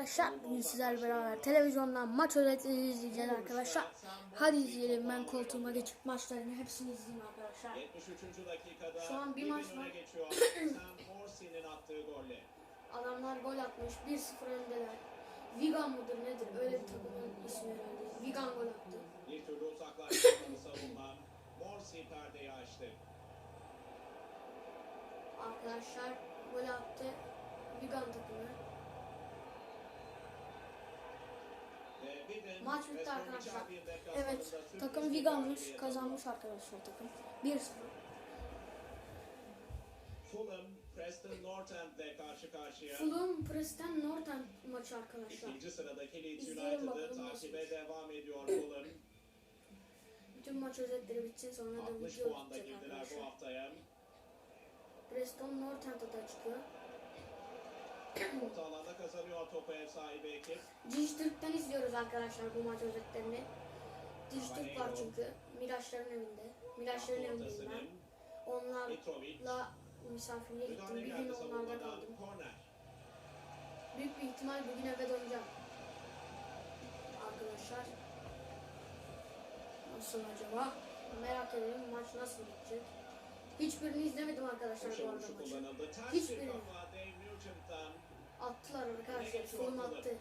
Arkadaşlar bugün sizlerle beraber televizyondan maç özetleri izleyeceğiz arkadaşlar. Hadi izleyelim ben koltuğuma geçip maçlarını hepsini izleyeyim arkadaşlar. 73. dakikada Şu an bir maç var. Adamlar gol atmış 1-0 öndeler. Vigan mıdır nedir öyle bir takımın ismi herhalde. Vigan gol attı. Bir türlü uzaklaştırmalı savunma. Morsi perdeyi açtı. Arkadaşlar gol attı. Vigan takımı. Ve bir de Maç bitti arkadaşlar. Evet takım Vigan'mış kazanmış arkadaşlar takım. 1-0. Fulham Preston North End'le karşı karşıya. Fulham Preston North End maçı arkadaşlar. İkinci sıradaki Leeds United'ı takibe devam ediyor Fulham. Bütün maç özetleri bitsin sonra da 60 video bitecek arkadaşlar. bu haftaya. Preston North End'e de çıkıyor. Orta alanda kazanıyor topu ev sahibi ekip. Dijitürk'ten izliyoruz arkadaşlar bu maç özetlerini. Dijitürk var çünkü. Miraçların evinde. Miraçların evindeyim ben. Onlarla misafirliğe gittim. Bir gün onlarda kaldım. Büyük bir ihtimal bugün eve döneceğim. Arkadaşlar. Nasıl acaba? Merak edelim maç nasıl gidecek. Hiçbirini izlemedim arkadaşlar bu arada maçı. Hiçbirini. bir kafa Dave Nugent'tan. Attılar arkadaşlar. Fulham. attı.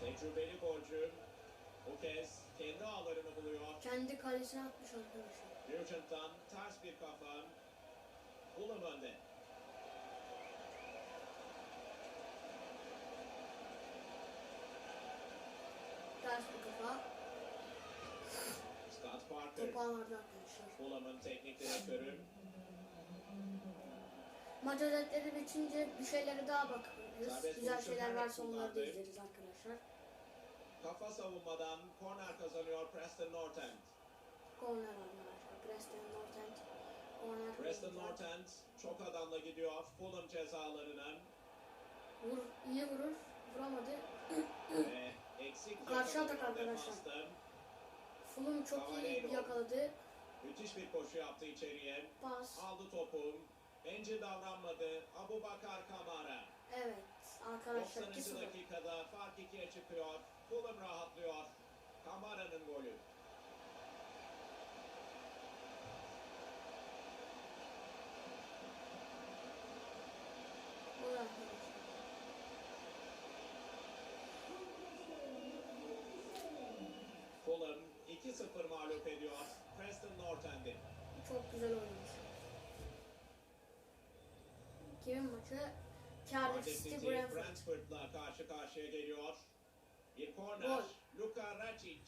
Tecrübeli golcü bu kez kendi ağlarını buluyor. Kendi kalesine atmış arkadaşlar. Nugent'tan ters bir kafa. Fulham önde. Ters bir kafa. Scott Parker. Topu ağlardı arkadaşlar. Fulham'ın teknik direktörü. Maç özetleri bitince bir şeylere daha. Serbest Güzel vuruşu şeyler varsa onları da kullandı. izleriz arkadaşlar. Kafa savunmadan korner kazanıyor Preston North End. Corner arkadaşlar. Preston North End. Corner. Preston North End çok adamla gidiyor Fulham cezalarına. Vur, iyi vurur. Vuramadı. ve eksik Karşı atak arkadaşlar. Fulham çok iyi yakaladı. Müthiş bir koşu yaptı içeriye. Pas. Aldı topu. Bence davranmadı. Abu Bakar Kamara. Evet. Arkadaşlar 90. 2-0. dakikada fark ikiye çıkıyor. Fulham rahatlıyor. Kamara'nın golü. Gol arkadaşlar. Fulham 2-0 mağlup ediyor. Preston North End'i. Çok güzel oynamış. Kimin maçı? Cardiff City Brentford. Brentford'la karşı karşıya geliyor. Bir korner. Gol. Luka Racic.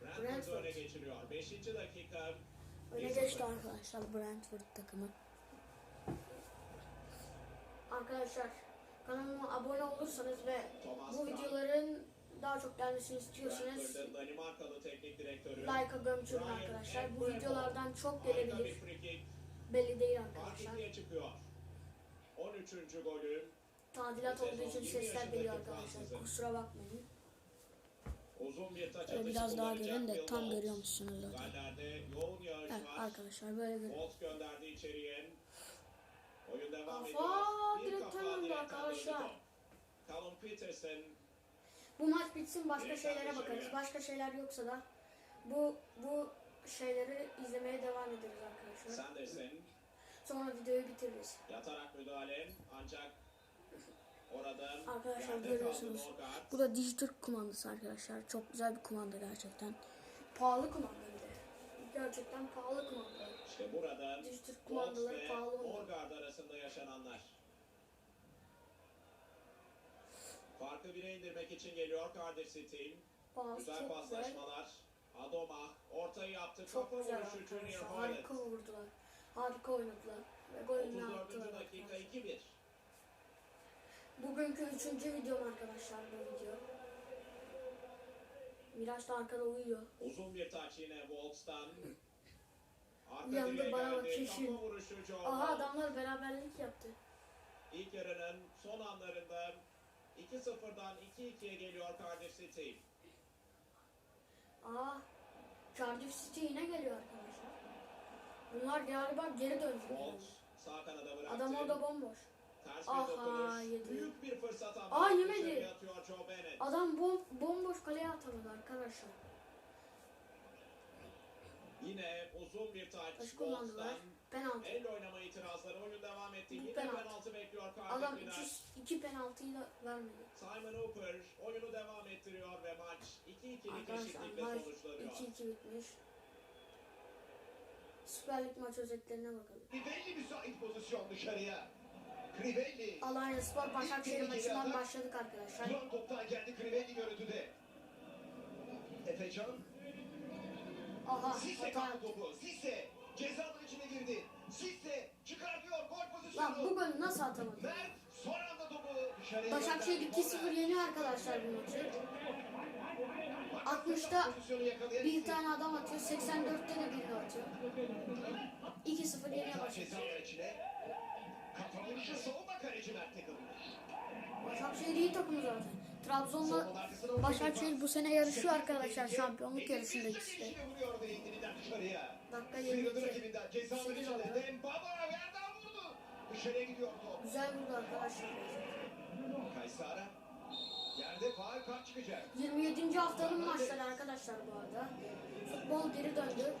Brentford'u Brentford. öne geçiriyor. 5. dakika. Öne 1-0. geçti arkadaşlar Brentford takımı. Arkadaşlar kanalıma abone olursanız ve Thomas bu videoların daha çok gelmesini istiyorsanız like'a gömçürün arkadaşlar. Bu videolardan çok gelebilir. Belli değil arkadaşlar. ikiye çıkıyor. 13. golü. Tadilat olduğu için sesler 20 geliyor arkadaşlar. Kusura bakmayın. Uzun bir taç atışı biraz daha görün de tam Holt. görüyormuşsunuz zaten. Yoğun yağış Evet var. arkadaşlar böyle görün. Holt gönderdi içeriye. Oyun devam Kafa ediyor. Kafa döndü direkten arkadaşlar. Callum Peterson Bu maç bitsin başka şeylere bakarız. Başka şeyler yoksa da bu bu şeyleri izlemeye devam ederiz arkadaşlar. Sanderson Sonra videoyu bitiririz. yatarak müdahale ancak orada Arkadaşlar görüyorsunuz. Bu da Dijitürk kumandası arkadaşlar. Çok güzel bir kumanda gerçekten. Pahalı kumanda bir de. Gerçekten pahalı kumanda. İşte burada Dijitürk kumandaları pahalı oluyor. Norgard arasında yaşananlar. Farkı bire indirmek için geliyor Cardiff City. Güzel paslaşmalar. Adoma ortayı yaptı. Çok Kafa güzel vuruşu Junior. Hoylett. Harika vurdular. Harika oynadılar. Ve golünü 34. attılar dakika arkadaşlar. 2-1. Bugünkü üçüncü videom arkadaşlar bu video. Miraç da arkada uyuyor. Uzun bir taç yine Wolves'tan. Direğe bana bak, Aha adamlar beraberlik yaptı. İlk yarının son anlarında 2-0'dan 2-2'ye geliyor Cardiff City. Aa Cardiff City yine geliyor arkadaşlar. Bunlar galiba geri döndü. Holt sağ kanada bıraktı. Burada bomboş. Ters Aha, bir dokunuş. yedi. Büyük bir fırsat ama. Aa, yemedi. Adam bom bomboş kaleye atamadı arkadaşlar. Yine uzun bir taç. Taş kullandılar. Bolt'tan. Penaltı. Elle oynama itirazları oyun devam etti. Yine penaltı. penaltı, bekliyor Adam iki, iki penaltıyı da vermedi. Simon Hooper oyunu devam ettiriyor ve maç 2-2'lik Arkadaşlar eşitlikle sonuçlanıyor. 2-2 bitmiş. Süper Lig maç özetlerine bakalım. Crivelli müsait pozisyon dışarıya. Crivelli. Alanya Spor Başakşehir maçından başladık arkadaşlar. Duran toptan geldi Crivelli görüntüde. Efecan. Aha hata yaptı. Atamadı? Başakşehir gönderdi. 2-0 yeniyor arkadaşlar bu maçı. 60'ta Pozisyonu yakalayan Bir tane adam atıyor, 84'te de birini atıyor. 2-0 yeniyor Başakşehir. Kafa vuruşu savunma kaleci Mert Tekin. Başakşehir iyi takım zaten. Trabzon'la. Başakşehir bu sene yarışıyor arkadaşlar şampiyonluk yarışında dışarıya. Dakika Sıyrıldı 22. rakibinden. Cezalar Dışarıya gidiyor top. Güzel vurdu arkadaşlar. Kaysara. Yerde faal kart çıkacak. 27. haftanın maçları arkadaşlar bu arada. Futbol geri döndü.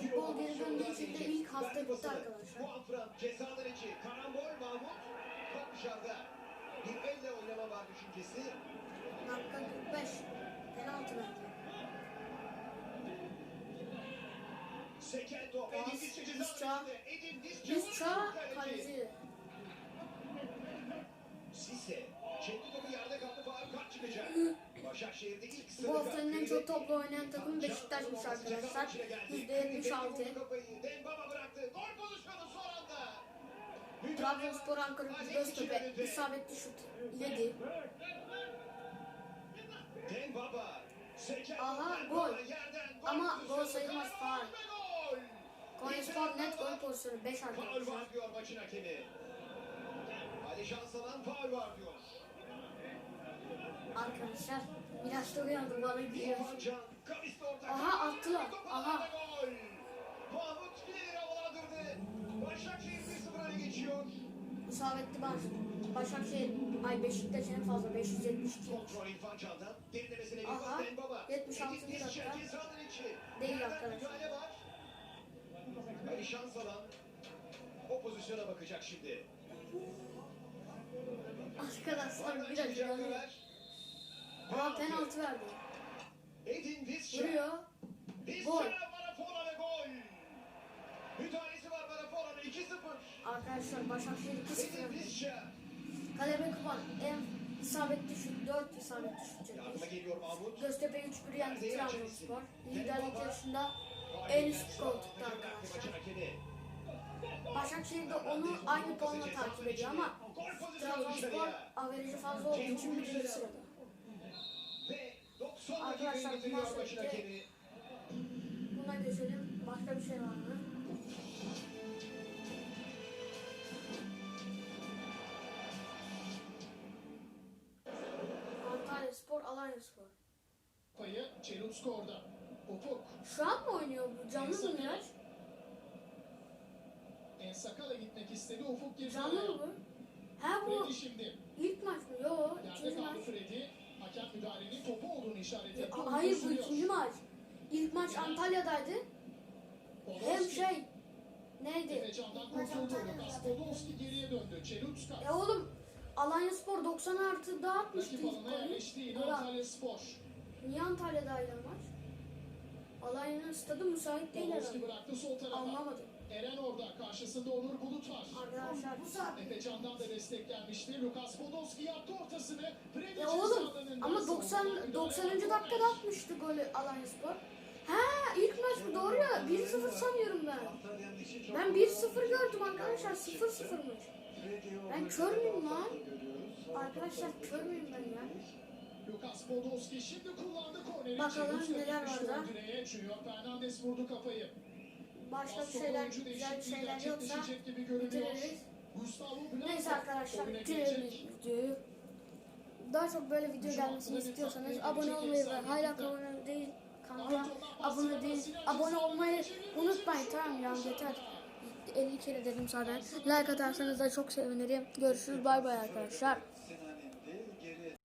Futbol geri döndüğü için de ilk hafta bitti arkadaşlar. Juan Fran cezalar içi. Karambol Mahmut. Top dışarıda. Bir elle oynama var düşüncesi. Dakika 45. Disça. çağ kaleci. Sisse. Çekti topu yerde kaldı faal kart çıkacak. Başakşehir'de ilk sarı Bu haftanın en çok topla oynayan takım Beşiktaş'mış arkadaşlar. %76. Dembaba bıraktı. Gol pozisyonu son anda. Trabzonspor Ankara Göztepe isabetli şut yedi. Aha, gol. Ama gol sayılmaz, gol. Konyaspor net gol pozisyonu 5 Faul arkadaşlar. var diyor maçın hakemi. Ali Şansalan faul var diyor. Arkadaşlar Miraç'ta uyandı bana gülüyor. Aha, attılar. Aha. Mahmut fileleri havalandırdı. Başakşehir 1-0 öne geçiyor. İsabetli baş. Başakşehir ay Beşiktaş en fazla 572. Kontrol İrfan Can'dan. Derinlemesine bir Dembaba. 76. Edin Disçe dakika. Değil arkadaşlar. Var. Ali Şansalan o pozisyona bakacak şimdi. Arkadaşlar biraz. Ömer. Aa penaltı verdi. Edin Disçe. Vuruyor. Gol. Marafona ve gol. Müdahalesi var Marafona'nın 2-0. Arkadaşlar Başakşehir 2-0 Edin önde. Disçe. Kalebe Kuban en isabetli şut 4 isabetli şut Yardıma geliyor Mahmut. Göztepe 3-1 yendi Trabzonspor. Liderlik yarışında en üst koltukta arkadaşlar. Başakşehir de onu aynı puanla takip ediyor ama Trabzonspor averajı fazla olduğu için birinci sırada. Ve 90 Arkadaşlar, dakikayı bu bitiriyor maçta maçın bitti. hakemi. Buna geçelim. Başka bir şey var mı? Antalya Spor, Alanya Spor. Payı Çelut skorda. Ufuk. Şu an mı oynuyor bu? Canlı mı Miraç? Ensakala gitmek istedi. Ufuk girdi. Canlı mı bu? Ha bu Freddy şimdi. ilk maç mı? Yo, Yerde kaldı maç. Freddy. Hakem müdahalenin topu olduğunu işaret etti. Hayır bu ikinci maç. İlk maç Antalya'daydı. Hem Podolski. şey neydi? Efecan'dan kurtuldu. Lukas Podolski geriye döndü. Çelutska. Ya oğlum Alanya Spor 90 artı dağıtmıştı ilk golü. yerleşti yine Antalya Spor. Niye Antalya'daydı maç? Alanya'nın stadı müsait değil herhalde. bıraktı sol tarafa. Anlamadım. Eren orada. Karşısında Onur Bulut var. Arkadaşlar bu saat. Efecan'dan da destek gelmişti. Lukas Podolski yaptı ortasını. Freddy Ya oğlum ama savunmadan 90 müdahale 90. korner. dakikada atmıştı golü Alanya Spor. Ha ilk maç bu doğru ya. 1-0 sanıyorum ben. Ben 1-0 gördüm arkadaşlar. 0-0'mış. Ben kör müyüm lan? Arkadaşlar kör müyüm ben ya? Lukas Podolski şimdi kullandı korneri. Bakalım neler var da. Fernandes vurdu kafayı. Başka bir şeyler, güzel bir şeyler yoksa bitiririz. Neyse arkadaşlar bitirelim videoyu. Daha çok böyle video gelmesini istiyorsanız abone olmayı ve hala abone değil kanala abone değil abone olmayı unutmayın tamam ya yeter. 50 kere dedim zaten. Like atarsanız da çok sevinirim. Görüşürüz bay bay arkadaşlar.